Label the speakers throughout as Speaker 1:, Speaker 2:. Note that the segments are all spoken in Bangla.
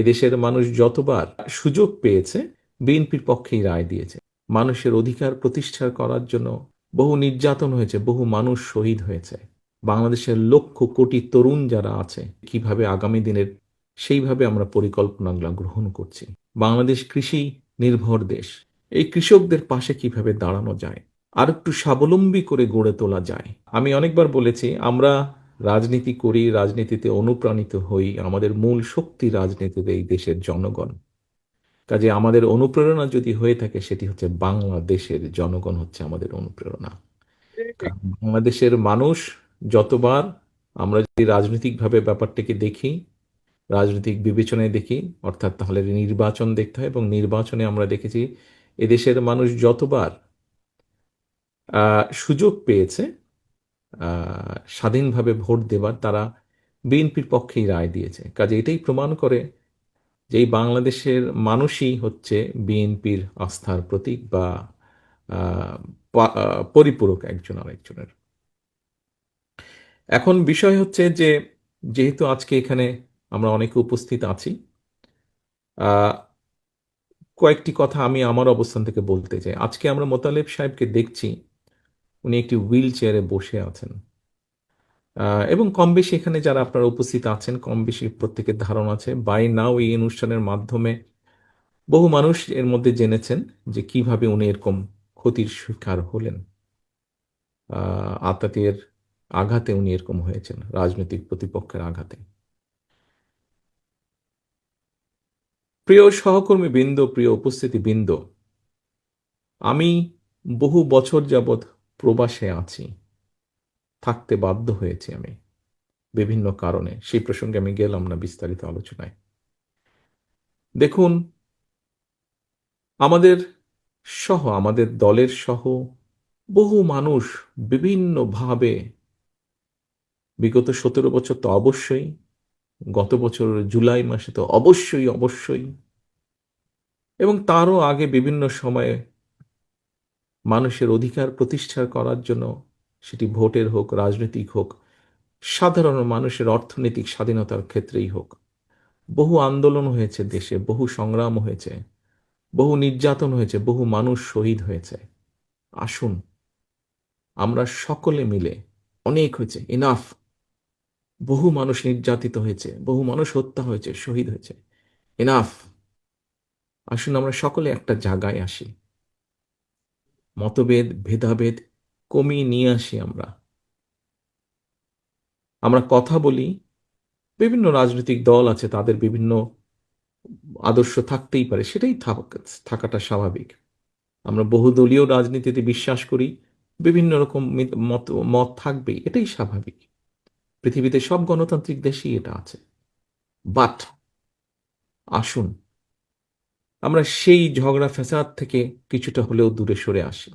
Speaker 1: এদেশের মানুষ যতবার সুযোগ পেয়েছে, বিএনপির পক্ষেই রায় দিয়েছে। মানুষের অধিকার প্রতিষ্ঠা করার জন্য বহু নির্যাতন হয়েছে, বহু মানুষ শহীদ হয়েছে। বাংলাদেশের লক্ষ কোটি তরুণ যারা আছে, কীভাবে আগামী দিনের সেইভাবে আমরা পরিকল্পনাগুলো গ্রহণ করছি। বাংলাদেশ কৃষি নির্ভর দেশ, এই কৃষকদের পাশে কীভাবে দাঁড়ানো যায় আর একটু স্বাবলম্বী করে গড়ে তোলা যায়। আমি অনেকবার বলেছি, আমরা রাজনীতি করি, রাজনীতিতে অনুপ্রাণিত হই, আমাদের মূল শক্তি রাজনীতিতে এই দেশের জনগণ। কাজে আমাদের অনুপ্রেরণা যদি হয়ে থাকে, সেটি হচ্ছে বাংলাদেশের জনগণ হচ্ছে আমাদের অনুপ্রেরণা। বাংলাদেশের মানুষ যতবার আমরা যদি রাজনৈতিকভাবে ব্যাপারটাকে দেখি, রাজনৈতিক বিবেচনায় দেখি, অর্থাৎ তাহলে নির্বাচন দেখতে হয় এবং নির্বাচনে আমরা দেখেছি, এদেশের মানুষ যতবার সুযোগ পেয়েছে স্বাধীনভাবে ভোট দেবার তারা বিএনপির পক্ষেই রায় দিয়েছে। কাজে এটাই প্রমাণ করে যে এই বাংলাদেশের মানুষই হচ্ছে বিএনপির আস্থার প্রতীক বা পরিপূরক একজন আরেকজনের এখন বিষয় হচ্ছে যে, যেহেতু আজকে এখানে আমরা অনেকে উপস্থিত আছি কয়েকটি কথা আমি আমার অবস্থান থেকে বলতে চাই। আজকে আমরা মোতালেব সাহেবকে দেখছি উনি একটি হুইল চেয়ারে বসে আছেন। এবং কম বেশি এখানে যারা আপনারা উপস্থিত আছেন কম বেশি প্রত্যেকের ধারণা আছে বাই নাও এই অনুষ্ঠানের মাধ্যমে বহু মানুষ এর মধ্যে জেনেছেন যে কীভাবে উনি এরকম ক্ষতির শিকার হলেন। আতাতের আঘাতে উনি এরকম হয়েছেন, রাজনৈতিক প্রতিপক্ষের আঘাতে। প্রিয় সহকর্মী বৃন্দ প্রিয় উপস্থিতি বৃন্দ আমি বহু বছর যাবৎ প্রবাসে আছি। থাকতে বাধ্য হয়েছি আমি বিভিন্ন কারণে। সেই প্রসঙ্গে আমি গেলাম না বিস্তারিত আলোচনায়। দেখুন, আমাদের সহ, আমাদের দলের সহ বহু মানুষ বিভিন্নভাবে বিগত সতেরো বছর তো অবশ্যই, গত বছর জুলাই মাসে তো অবশ্যই অবশ্যই, এবং তারও আগে বিভিন্ন সময়ে মানুষের অধিকার প্রতিষ্ঠা করার জন্য সেটি ভোটের হোক, রাজনৈতিক হোক, সাধারণ মানুষের অর্থনৈতিক স্বাধীনতার ক্ষেত্রেই হোক। বহু আন্দোলন হয়েছে দেশে, বহু সংগ্রাম হয়েছে, বহু নির্যাতন হয়েছে, বহু মানুষ শহীদ হয়েছে। আসুন, আমরা সকলে মিলে, অনেক হয়েছে ইনাফ বহু মানুষ নির্যাতিত হয়েছে, বহু মানুষ হত্যা হয়েছে, শহীদ হয়েছে ইনাফ আসুন আমরা সকলে একটা জায়গায় আসি। মতভেদ, ভেদাভেদ কমিয়ে নিয়ে আসি আমরা। আমরা কথা বলি, বিভিন্ন রাজনৈতিক দল আছে, তাদের বিভিন্ন আদর্শ থাকতেই পারে, সেটাই থাক- থাকাটা স্বাভাবিক। আমরা বহুদলীয় রাজনীতিতে বিশ্বাস করি, বিভিন্ন রকম মত মত থাকবেই এটাই স্বাভাবিক। পৃথিবীতে সব গণতান্ত্রিক দেশেই এটা আছে। বাট আসুন আমরা সেই ঝগড়া ফ্যাসাদ থেকে কিছুটা হলেও দূরে সরে আসি।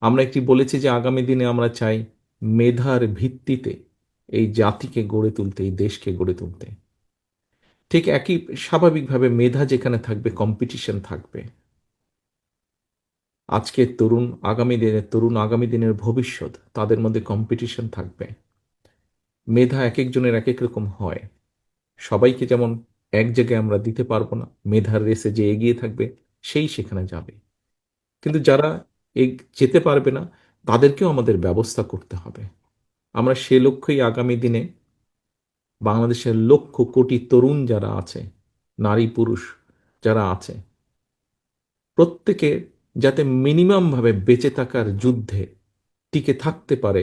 Speaker 1: আমরা একটি বলেছি যে আগামী দিনে আমরা চাই মেধার ভিত্তিতে এই জাতিকে গড়ে তুলতে, এই দেশকে গড়ে তুলতে। ঠিক একই স্বাভাবিকভাবে মেধা যেখানে থাকবে কম্পিটিশন থাকবে। আজকের তরুণ, আগামী দিনের তরুণ, আগামী দিনের ভবিষ্যৎ, তাদের মধ্যে কম্পিটিশন থাকবে। মেধা এক একজনের এক এক রকম হয়। সবাইকে যেমন এক জায়গায় আমরা দিতে পারব না, মেধার রেসে যে এগিয়ে থাকবে, সেই সেখানে যাবে। কিন্তু যারা যেতে পারবে না, তাদেরকেও আমাদের ব্যবস্থা করতে হবে। আমরা সে লক্ষ্যেই আগামী দিনে বাংলাদেশের লক্ষ কোটি তরুণ যারা আছে, নারী, পুরুষ যারা আছে, প্রত্যেকে যাতে মিনিমাম ভাবে বেঁচে থাকার যুদ্ধে টিকে থাকতে পারে,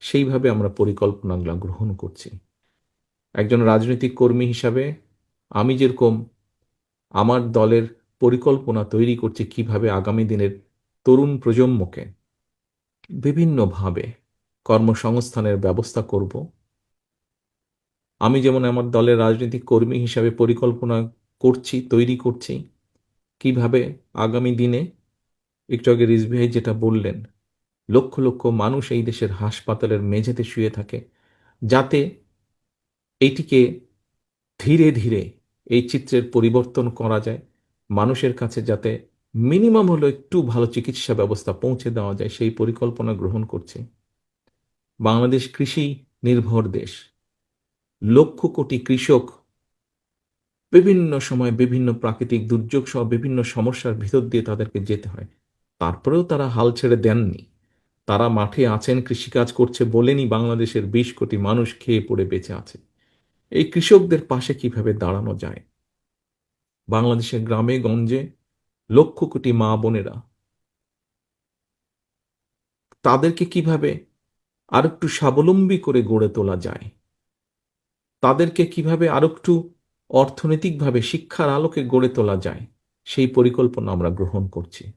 Speaker 1: সেইভাবে আমরা পরিকল্পনাগুলো গ্রহণ করছি। একজন রাজনৈতিক কর্মী হিসাবে আমি যেরকম আমার দলের পরিকল্পনা তৈরি করছি কীভাবে আগামী দিনের তরুণ প্রজন্মকে বিভিন্নভাবে কর্মসংস্থানের ব্যবস্থা করব, আমি যেমন আমার দলের রাজনৈতিক কর্মী হিসাবে পরিকল্পনা করছি, তৈরি করছি, কীভাবে আগামী দিনে, একটু আগে রিজভি ভাই যেটা বললেন, লক্ষ লক্ষ মানুষ এই দেশের হাসপাতালের মেঝেতে শুয়ে থাকে, যাতে এইটিকে ধীরে ধীরে এই চিত্রের পরিবর্তন করা যায়। মানুষের কাছে যাতে মিনিমাম হলো একটু ভালো চিকিৎসা ব্যবস্থা পৌঁছে দেওয়া যায়, সেই পরিকল্পনা গ্রহণ করছে। বাংলাদেশ কৃষি নির্ভর দেশ। লক্ষ কোটি কৃষক বিভিন্ন সময় বিভিন্ন প্রাকৃতিক দুর্যোগ সহ বিভিন্ন সমস্যার ভিতর দিয়ে তাদেরকে যেতে হয়। তারপরেও তারা হাল ছেড়ে দেননি। তারা মাঠে আছেন, কৃষিকাজ করছে বলেনি বাংলাদেশের বিশ কোটি মানুষ খেয়ে পড়ে বেঁচে আছে। এই কৃষকদের পাশে কীভাবে দাঁড়ানো যায়? বাংলাদেশের গ্রামে, গঞ্জে লক্ষ কোটি মা বোনেরা তাদেরকে কীভাবে আরেকটু স্বাবলম্বী করে গড়ে তোলা যায়? তাদেরকে কীভাবে আর একটু অর্থনৈতিকভাবে শিক্ষার আলোকে গড়ে তোলা যায়? সেই পরিকল্পনা আমরা গ্রহণ করছি।